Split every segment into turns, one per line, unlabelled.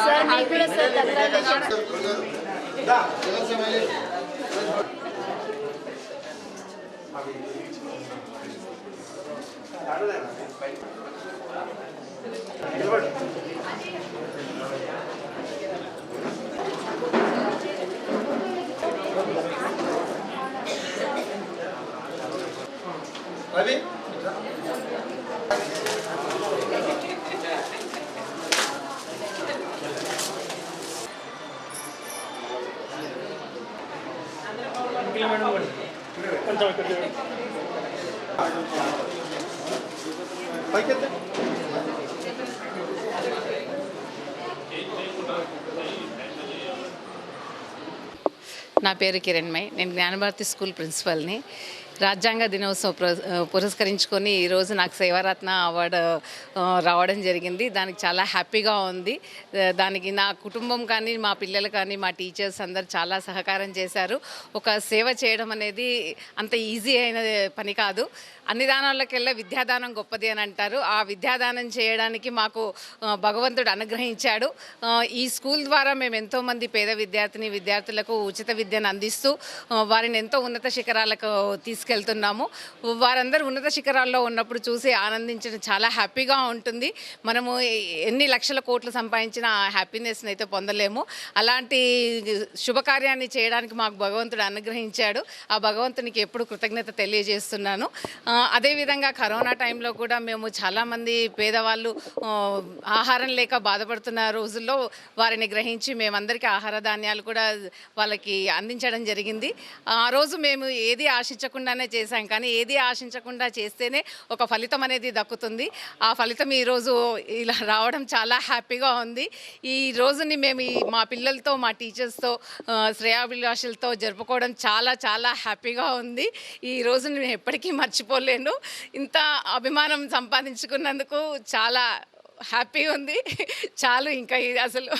Sir మీకు కూడా sir congratulation
పైకెత్తే.
నా పేరు కిరణ్మయ్. నేను జ్ఞానభారతి స్కూల్ ప్రిన్సిపల్ని. రాజ్యాంగ దినోత్సవం పురస్కరించుకొని ఈరోజు నాకు సేవారత్న అవార్డు రావడం జరిగింది. దానికి చాలా హ్యాపీగా ఉంది. దానికి నా కుటుంబం కానీ మా పిల్లలు కానీ మా టీచర్స్ అందరు చాలా సహకారం చేశారు. ఒక సేవ చేయడం అనేది అంత ఈజీ అయిన పని కాదు. అన్ని దానాలకెల్లా విద్యాదానం గొప్పది అని అంటారు. ఆ విద్యాదానం చేయడానికి మాకు భగవంతుడు అనుగ్రహించాడు. ఈ స్కూల్ ద్వారా మేము ఎంతోమంది పేద విద్యార్థిని విద్యార్థులకు ఉచిత విద్యను అందిస్తూ వారిని ఎంతో ఉన్నత శిఖరాలకు తీసుకెళ్తున్నాము. వారందరూ ఉన్నత శిఖరాల్లో ఉన్నప్పుడు చూసి ఆనందించడం చాలా హ్యాపీగా ఉంటుంది. మనము ఎన్ని లక్షల కోట్లు సంపాదించిన ఆ హ్యాపీనెస్ని అయితే పొందలేము. అలాంటి శుభకార్యాన్ని చేయడానికి మాకు భగవంతుడు అనుగ్రహించాడు. ఆ భగవంతునికి ఎప్పుడు కృతజ్ఞత తెలియజేస్తున్నాను. అదేవిధంగా కరోనా టైంలో కూడా మేము చాలామంది పేదవాళ్ళు ఆహారం లేక బాధపడుతున్న రోజుల్లో వారిని గ్రహించి మేమందరికీ ఆహార ధాన్యాలు కూడా వాళ్ళకి అందించడం జరిగింది. ఆ రోజు మేము ఏది ఆశించకుండానే చేశాం కానీ ఏది ఆశించకుండా చేస్తేనే ఒక ఫలితం అనేది దక్కుతుంది. ఆ ఫలితం ఈరోజు ఇలా రావడం చాలా హ్యాపీగా ఉంది. ఈ రోజుని మేము మా పిల్లలతో మా టీచర్స్తో శ్రేయాభిలాషులతో జరుపుకోవడం చాలా చాలా హ్యాపీగా ఉంది. ఈ రోజుని నేను ఎప్పటికీ మర్చిపోలేను. ఇంత అభిమానం సంపాదించుకున్నందుకు చాలా హ్యాపీ ఉంది. చాలు ఇంకా ఇది అసలు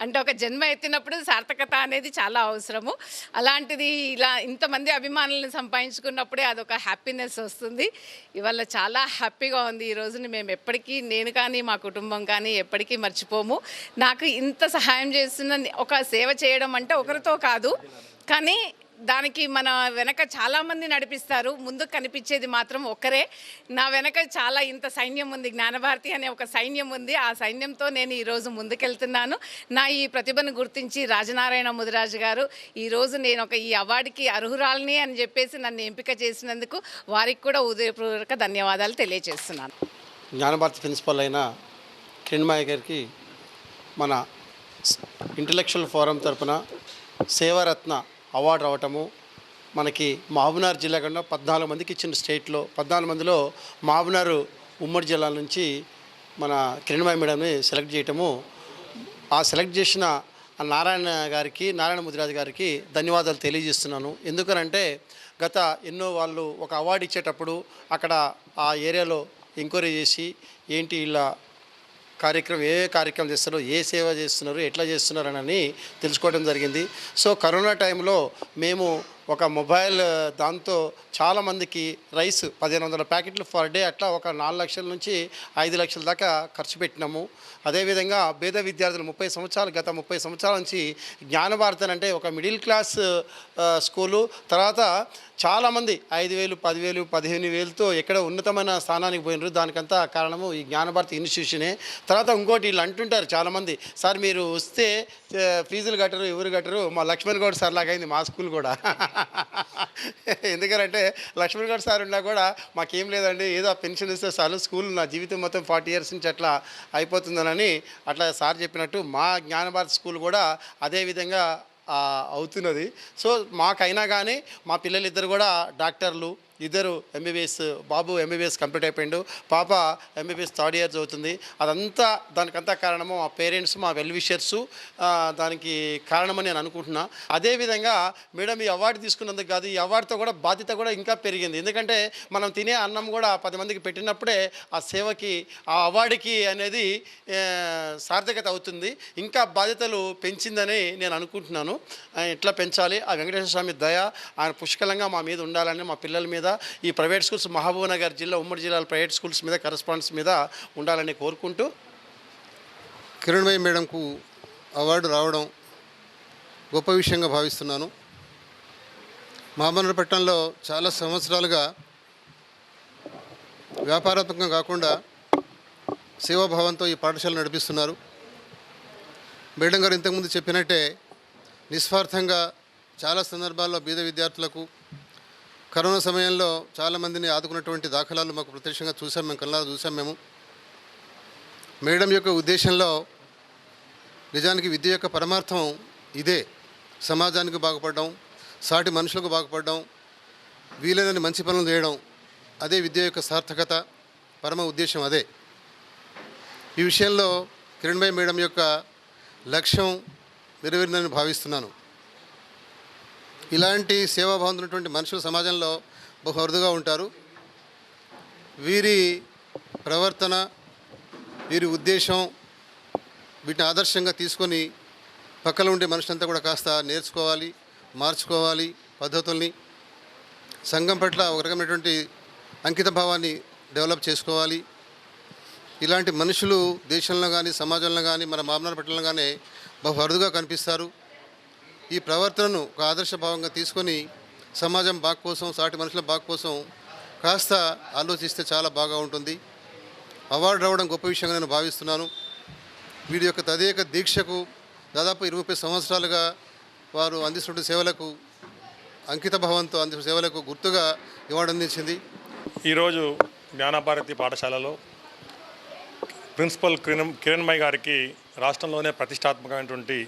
అంటే ఒక జన్మ ఎత్తినప్పుడు సార్థకత అనేది చాలా అవసరము. అలాంటిది ఇలా ఇంతమంది అభిమానులను సంపాదించుకున్నప్పుడే అదొక హ్యాపీనెస్ వస్తుంది. ఇవాళ చాలా హ్యాపీగా ఉంది ఈ రోజుని. మేము ఎప్పటికీ నేను కానీ మా కుటుంబం కానీ ఎప్పటికీ మర్చిపోము. నాకు ఇంత సహాయం చేస్తున్న ఒక సేవ చేయడం అంటే ఒకరితో కాదు. కానీ దానికి మన వెనక చాలామంది నడిపిస్తారు. ముందుకు కనిపించేది మాత్రం ఒక్కరే. నా వెనక చాలా ఇంత సైన్యం ఉంది జ్ఞానభారతి అనే ఒక సైన్యం ఉంది. ఆ సైన్యంతో నేను ఈరోజు ముందుకెళ్తున్నాను. నా ఈ ప్రతిభను గుర్తించి రాజనారాయణ ముదిరాజు గారు ఈరోజు నేను ఒక ఈ అవార్డుకి అర్హురాలని అని చెప్పేసి నన్ను ఎంపిక చేసినందుకు వారికి కూడా ఉదయపూర్వక ధన్యవాదాలు తెలియజేస్తున్నాను.
జ్ఞానభారతి ప్రిన్సిపల్ అయిన కిరణ్మాయ గారికి మన ఇంటలెక్చువల్ ఫోరం తరపున సేవారత్న అవార్డు రావటము. మనకి మహబూబ్నగర్ జిల్లా కన్నా పద్నాలుగు మందికి ఇచ్చిన స్టేట్లో పద్నాలుగు మందిలో మహబూబ్నగర్ ఉమ్మడి జిల్లా నుంచి మన కిరణ్మాయ మేడంని సెలెక్ట్ చేయటము. ఆ సెలెక్ట్ చేసిన నారాయణ గారికి నారాయణ ముదిరాజు గారికి ధన్యవాదాలు తెలియజేస్తున్నాను. ఎందుకనంటే గత ఎన్నో వాళ్ళు ఒక అవార్డు ఇచ్చేటప్పుడు అక్కడ ఆ ఏరియాలో ఎంక్వైరీ చేసి ఏంటి ఇలా కార్యక్రమం ఏ కార్యక్రమం చేస్తున్నారు ఏ సేవ చేస్తున్నారు ఎట్లా చేస్తున్నారు అని తెలుసుకోవడం జరిగింది. సో కరోనా టైంలో మేము ఒక మొబైల్ దాంతో చాలామందికి రైస్ పదిహేను వందల ప్యాకెట్లు పర్ డే అట్లా ఒక నాలుగు లక్షల నుంచి ఐదు లక్షల దాకా ఖర్చు పెట్టినాము. అదేవిధంగా పేద విద్యార్థులు ముప్పై సంవత్సరాలు గత ముప్పై సంవత్సరాల నుంచి జ్ఞానభారతన్ అంటే ఒక మిడిల్ క్లాస్ స్కూలు. తర్వాత చాలామంది ఐదు వేలు పదివేలు పదిహేను వేలతో ఎక్కడ ఉన్నతమైన స్థానానికి పోయినారు. దానికంతా కారణము ఈ జ్ఞానభారతి ఇన్స్టిట్యూషనే. తర్వాత ఇంకోటి వీళ్ళు అంటుంటారు చాలామంది సార్ మీరు వస్తే ఫీజులు కట్టరు ఎవరు కట్టరు మా లక్ష్మణ్ గౌడ్ సార్ లాగైంది మా స్కూల్ కూడా. ఎందుకంటే లక్ష్మణ్ గారు సార్ ఉన్నా కూడా మాకేం లేదండి ఏదో పెన్షన్ ఇస్తే చాలు స్కూల్ నా జీవితం మొత్తం ఫార్టీ ఇయర్స్ నుంచి అట్లా అయిపోతుందనని అట్లా సార్ చెప్పినట్టు మా జ్ఞానభారత్ స్కూల్ కూడా అదే విధంగా అవుతున్నది. సో మాకైనా కానీ మా పిల్లలిద్దరు కూడా డాక్టర్లు ఇద్దరు ఎంబీబీఎస్ బాబు ఎంబీబీఎస్ కంప్లీట్ అయిపోయిండు. పాప ఎంబీబీఎస్ థర్డ్ ఇయర్ చదువుతుంది. అదంతా దానికంతా కారణము మా పేరెంట్స్ మా వెల్విషర్సు దానికి కారణమని నేను అనుకుంటున్నా. అదేవిధంగా మేడం ఈ అవార్డు తీసుకున్నందుకు కాదు ఈ అవార్డుతో కూడా బాధ్యత కూడా ఇంకా పెరిగింది. ఎందుకంటే మనం తినే అన్నం కూడా పది మందికి పెట్టినప్పుడే ఆ సేవకి ఆ అవార్డుకి అనేది సార్థకత అవుతుంది. ఇంకా బాధ్యతలు పెంచిందని నేను అనుకుంటున్నాను. ఎట్లా పెంచాలి? ఆ వెంకటేశ్వర స్వామి దయ ఆయన పుష్కలంగా మా మీద ఉండాలని మా పిల్లల మీద ఈ ప్రైవేట్ స్కూల్స్ మహబూబ్ నగర్ జిల్లా ఉమ్మడి జిల్లాల ప్రైవేట్ స్కూల్స్ మీద కరస్పాండెన్స్ మీద ఉండాలని కోరుకుంటూ
కిరణ్మయ్య మేడంకు అవార్డు రావడం గొప్ప విషయంగా భావిస్తున్నాను. మహాబలపట్నంలో చాలా సంవత్సరాలుగా వ్యాపారాత్మకంగా కాకుండా సేవాభావంతో ఈ పాఠశాల నడిపిస్తున్నారు. మేడం గారు ఇంతకుముందు చెప్పినట్టే నిస్వార్థంగా చాలా సందర్భాల్లో బీద విద్యార్థులకు కరోనా సమయంలో చాలామందిని ఆదుకున్నటువంటి దాఖలాలు మాకు ప్రత్యక్షంగా చూసాం మేము కల్లా చూసాం మేము. మేడం యొక్క ఉద్దేశంలో నిజానికి విద్య యొక్క పరమార్థం ఇదే. సమాజానికి బాగుపడడం సాటి మనుషులకు బాగుపడడం వీలైనన్ని మంచి పనులు చేయడం అదే విద్య యొక్క సార్థకత పరమ ఉద్దేశం అదే. ఈ విషయంలో కిరణ్భాయ్ మేడం యొక్క లక్ష్యం నెరవేరిందని భావిస్తున్నాను. ఇలాంటి సేవాభావం ఉన్నటువంటి మనుషులు సమాజంలో బహు అరుదుగా ఉంటారు. వీరి ప్రవర్తన వీరి ఉద్దేశం వీటిని ఆదర్శంగా తీసుకొని పక్కన ఉండే మనుషులంతా కూడా కాస్త నేర్చుకోవాలి మార్చుకోవాలి పద్ధతుల్ని. సంఘం పట్ల ఒక రకమైనటువంటి అంకిత భావాన్ని డెవలప్ చేసుకోవాలి. ఇలాంటి మనుషులు దేశంలో కానీ సమాజంలో కానీ మన మామనార్ పట్టణంలో కానీ బహు అరుదుగా కనిపిస్తారు. ఈ ప్రవర్తనను ఒక ఆదర్శభావంగా తీసుకొని సమాజం బాగు కోసం సాటి మనుషుల బాగు కోసం కాస్త ఆలోచిస్తే చాలా బాగా ఉంటుంది. అవార్డు రావడం గొప్ప విషయంగా నేను భావిస్తున్నాను. వీడి యొక్క తదేక దీక్షకు దాదాపు ఇరవై ముప్పై సంవత్సరాలుగా వారు అందిస్తున్న సేవలకు అంకిత భావంతో అందిస్తున్న సేవలకు గుర్తుగా ఇవ్వడం అందించింది.
ఈరోజు జ్ఞానభారతి పాఠశాలలో ప్రిన్సిపల్ కిరణ్ కిరణ్మయ్ గారికి రాష్ట్రంలోనే ప్రతిష్టాత్మకమైనటువంటి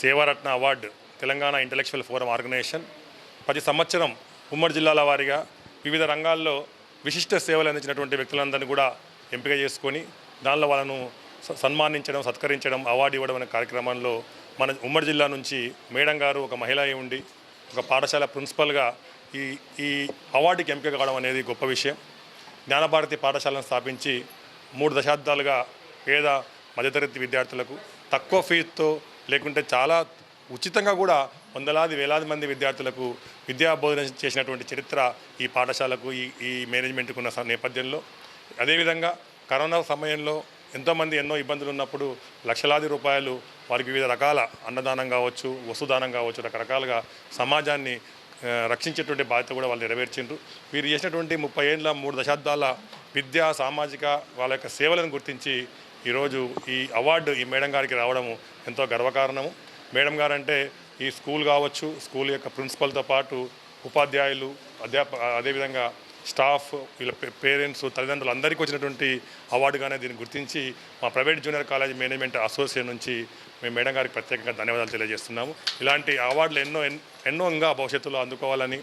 Sevaratna award Telangana intellectual forum organisation ప్రతి సంవత్సరం ఉమ్మడి జిల్లాల వారీగా వివిధ రంగాల్లో విశిష్ట సేవలు అందించినటువంటి వ్యక్తులందరినీ కూడా ఎంపిక చేసుకొని దానిలో వాళ్ళను స- సన్మానించడం సత్కరించడం అవార్డు ఇవ్వడం అనే కార్యక్రమంలో మన ఉమ్మడి జిల్లా నుంచి మేడం గారు ఒక మహిళ అయి ఉండి ఒక పాఠశాల ప్రిన్సిపల్గా ఈ ఈ అవార్డుకి ఎంపిక కావడం అనేది గొప్ప విషయం. జ్ఞానభారతి పాఠశాలను స్థాపించి మూడు దశాబ్దాలుగా పేద మధ్యతరగతి విద్యార్థులకు తక్కువ ఫీజుతో లేకుంటే చాలా ఉచితంగా కూడా వందలాది వేలాది మంది విద్యార్థులకు విద్యా బోధన చేసినటువంటి చరిత్ర ఈ పాఠశాలకు ఈ ఈ మేనేజ్మెంట్కు ఉన్న నేపథ్యంలో. అదేవిధంగా కరోనా సమయంలో ఎంతోమంది ఎన్నో ఇబ్బందులు ఉన్నప్పుడు లక్షలాది రూపాయలు వారికి వివిధ రకాల అన్నదానం కావచ్చు వస్తుదానం కావచ్చు రకరకాలుగా సమాజాన్ని రక్షించేటువంటి బాధ్యత కూడా వాళ్ళు నెరవేర్చిండ్రు. వీరు చేసినటువంటి ముప్పై ఏళ్ళ మూడు దశాబ్దాల విద్యా సామాజిక వాళ్ళ యొక్క సేవలను గుర్తించి ఈరోజు ఈ అవార్డు ఈ మేడం గారికి రావడము ఎంతో గర్వకారణము. మేడం గారు అంటే ఈ స్కూల్ కావచ్చు స్కూల్ యొక్క ప్రిన్సిపల్తో పాటు ఉపాధ్యాయులు అధ్యాప అదేవిధంగా స్టాఫ్ వీళ్ళ పేరెంట్స్ తల్లిదండ్రులు అందరికీ వచ్చినటువంటి అవార్డుగానే దీన్ని గుర్తించి మా private junior college management association నుంచి మేము మేడం గారికి ప్రత్యేకంగా ధన్యవాదాలు తెలియజేస్తున్నాము. ఇలాంటి అవార్డులు ఎన్నో ఎన్నో ఇంకా భవిష్యత్తులో అందుకోవాలని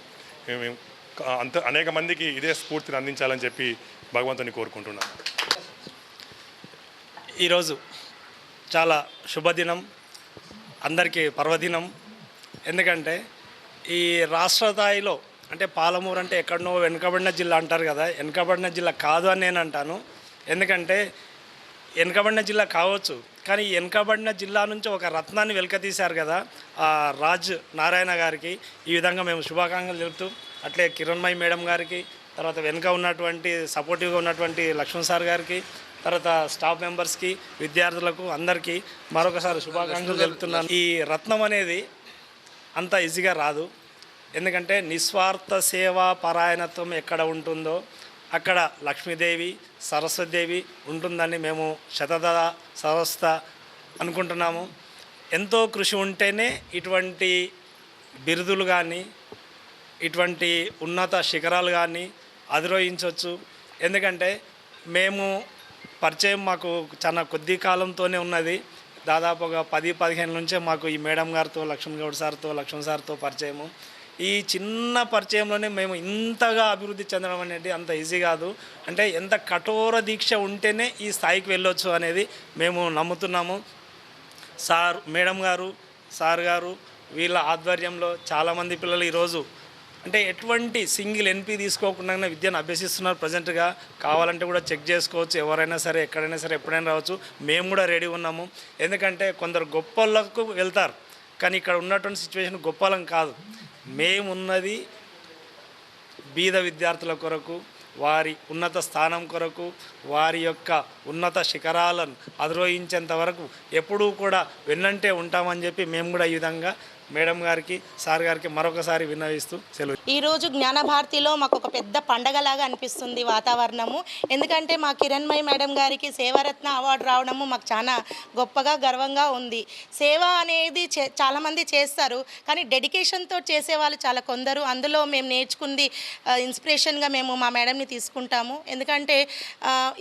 మేము అంత అనేక మందికి ఇదే స్ఫూర్తిని అందించాలని చెప్పి భగవంతుని కోరుకుంటున్నాను
ఈరోజు చాలా శుభదినం. అందరికీ పర్వదినం. ఎందుకంటే ఈ రాష్ట్ర స్థాయిలో అంటే పాలమూరు అంటే ఎక్కడనో వెనుకబడిన జిల్లా అంటారు కదా వెనుకబడిన జిల్లా కాదు అని నేను అంటాను. ఎందుకంటే వెనుకబడిన జిల్లా కావచ్చు కానీ వెనుకబడిన జిల్లా నుంచి ఒక రత్నాన్ని వెలకతీశారు కదా ఆ రాజ్ నారాయణ గారికి. ఈ విధంగా మేము శుభాకాంక్షలు తెలుపుతూ అట్లే కిరణ్మయి మేడం గారికి తర్వాత వెనుక ఉన్నటువంటి సపోర్టివ్గా ఉన్నటువంటి లక్ష్మణ్ సార్ గారికి తర్వాత స్టాఫ్ మెంబర్స్కి విద్యార్థులకు అందరికీ మరొకసారి శుభాకాంక్షలు తెలుపుతున్నాను. ఈ రత్నం అనేది అంత ఈజీగా రాదు. ఎందుకంటే నిస్వార్థ సేవా పరాయణత్వం ఎక్కడ ఉంటుందో అక్కడ లక్ష్మీదేవి సరస్వతిదేవి ఉంటుందని మేము శతద సరస్త అనుకుంటున్నాము. ఎంతో కృషి ఉంటేనే ఇటువంటి బిరుదులు కానీ ఇటువంటి ఉన్నత శిఖరాలు కానీ అధిరోహించవచ్చు. ఎందుకంటే మేము పరిచయం మాకు చాలా కొద్ది కాలంతోనే ఉన్నది. దాదాపుగా పది పదిహేను నుంచే మాకు ఈ మేడం గారితో లక్ష్మణ్ గౌడ్ సార్తో లక్ష్మణ్ సార్తో పరిచయము. ఈ చిన్న పరిచయంలోనే మేము ఇంతగా అభివృద్ధి చెందడం అనేది అంత ఈజీ కాదు. అంటే ఎంత కఠోర దీక్ష ఉంటేనే ఈ స్థాయికి వెళ్ళొచ్చు అనేది మేము నమ్ముతున్నాము. సార్ మేడం గారు సార్ గారు వీళ్ళ ఆధ్వర్యంలో చాలామంది పిల్లలు ఈరోజు అంటే ఎటువంటి సింగిల్ ఎన్పి తీసుకోకుండా విద్యను అభ్యసిస్తున్నారు ప్రజెంట్గా. కావాలంటే కూడా చెక్ చేసుకోవచ్చు ఎవరైనా సరే ఎక్కడైనా సరే ఎప్పుడైనా రావచ్చు. మేము కూడా రెడీ ఉన్నాము. ఎందుకంటే కొందరు గొప్పలకు వెళ్తారు. కానీ ఇక్కడ ఉన్నటువంటి సిచ్యువేషన్ గొప్పలం కాదు. మేమున్నది బీద విద్యార్థుల కొరకు వారి ఉన్నత స్థానం కొరకు వారి యొక్క ఉన్నత శిఖరాలను అధిరోహించేంత వరకు ఎప్పుడూ కూడా వెన్నంటే ఉంటామని చెప్పి మేము కూడా ఈ విధంగా మేడం గారికి సార్ గారికి మరొకసారి విన్నవిస్తూ సెలవు.
ఈరోజు జ్ఞానభారతిలో మాకు ఒక పెద్ద పండగలాగా అనిపిస్తుంది వాతావరణము. ఎందుకంటే మా కిరణ్మయి మేడం గారికి సేవారత్న అవార్డు రావడము మాకు చాలా గొప్పగా గర్వంగా ఉంది. సేవ అనేది చే చాలామంది చేస్తారు కానీ డెడికేషన్తో చేసేవాళ్ళు చాలా కొందరు. అందులో మేము నేర్చుకుంది ఇన్స్పిరేషన్గా మేము మా మేడంని తీసుకుంటాము. ఎందుకంటే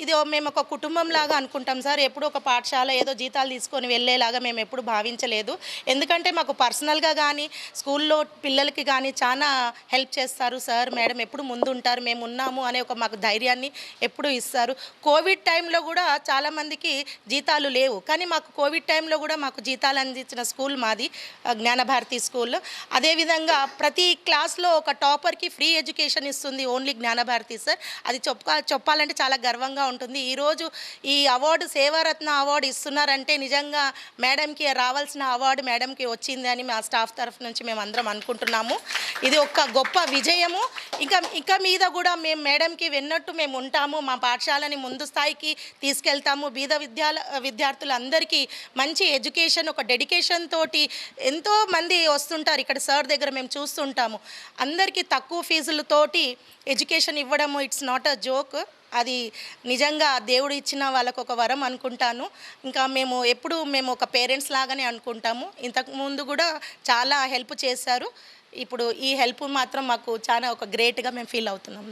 ఇది మేము ఒక కుటుంబం లాగా అనుకుంటాం సార్. ఎప్పుడు ఒక పాఠశాల ఏదో జీతాలు తీసుకొని వెళ్ళేలాగా మేము ఎప్పుడు భావించలేదు. ఎందుకంటే మాకు పర్సనల్గా కానీ స్కూల్లో పిల్లలకి కానీ చాలా హెల్ప్ చేస్తారు. సార్ మేడం ఎప్పుడు ముందుంటారు మేము ఉన్నాము అనే ఒక మాకు ధైర్యాన్ని ఎప్పుడు ఇస్తారు. కోవిడ్ టైంలో కూడా చాలామందికి జీతాలు లేవు. కానీ మాకు కోవిడ్ టైంలో కూడా మాకు జీతాలు అందించిన స్కూల్ మాది జ్ఞానభారతి స్కూల్. అదేవిధంగా ప్రతి క్లాస్లో ఒక టాపర్కి ఫ్రీ ఎడ్యుకేషన్ ఇస్తుంది ఓన్లీ జ్ఞానభారతి సార్. అది చెప్పా చెప్పాలంటే చాలా గర్వంగా ఉంటుంది. ఈరోజు ఈ అవార్డు సేవారత్న అవార్డు ఇస్తున్నారంటే నిజంగా మేడంకి రావాల్సిన అవార్డు మేడంకి వచ్చిందని మా స్టాఫ్ తరఫు నుంచి మేము అందరం అనుకుంటున్నాము. ఇది ఒక గొప్ప విజయము. ఇంకా ఇంకా మీద కూడా మేము మేడంకి విన్నట్టు మేము ఉంటాము. మా పాఠశాలని ముందు స్థాయికి తీసుకెళ్తాము. బీద విద్యాల విద్యార్థులందరికీ మంచి ఎడ్యుకేషన్ ఒక డెడికేషన్ తోటి ఎంతో మంది వస్తుంటారు. ఇక్కడ సార్ దగ్గర మేము చూస్తుంటాము. అందరికీ తక్కువ ఫీజులతోటి ఎడ్యుకేషన్ ఇవ్వడము ఇట్స్ నాట్ అ జోక్. అది నిజంగా దేవుడు ఇచ్చిన వాళ్ళకు ఒక వరం అనుకుంటాను. ఇంకా మేము ఎప్పుడు మేము ఒక పేరెంట్స్ లాగానే అనుకుంటాము. ఇంతకు ముందు కూడా చాలా హెల్ప్ చేశారు. ఇప్పుడు ఈ హెల్ప్ మాత్రం మాకు చాలా ఒక గ్రేట్గా మేము ఫీల్ అవుతున్నాం.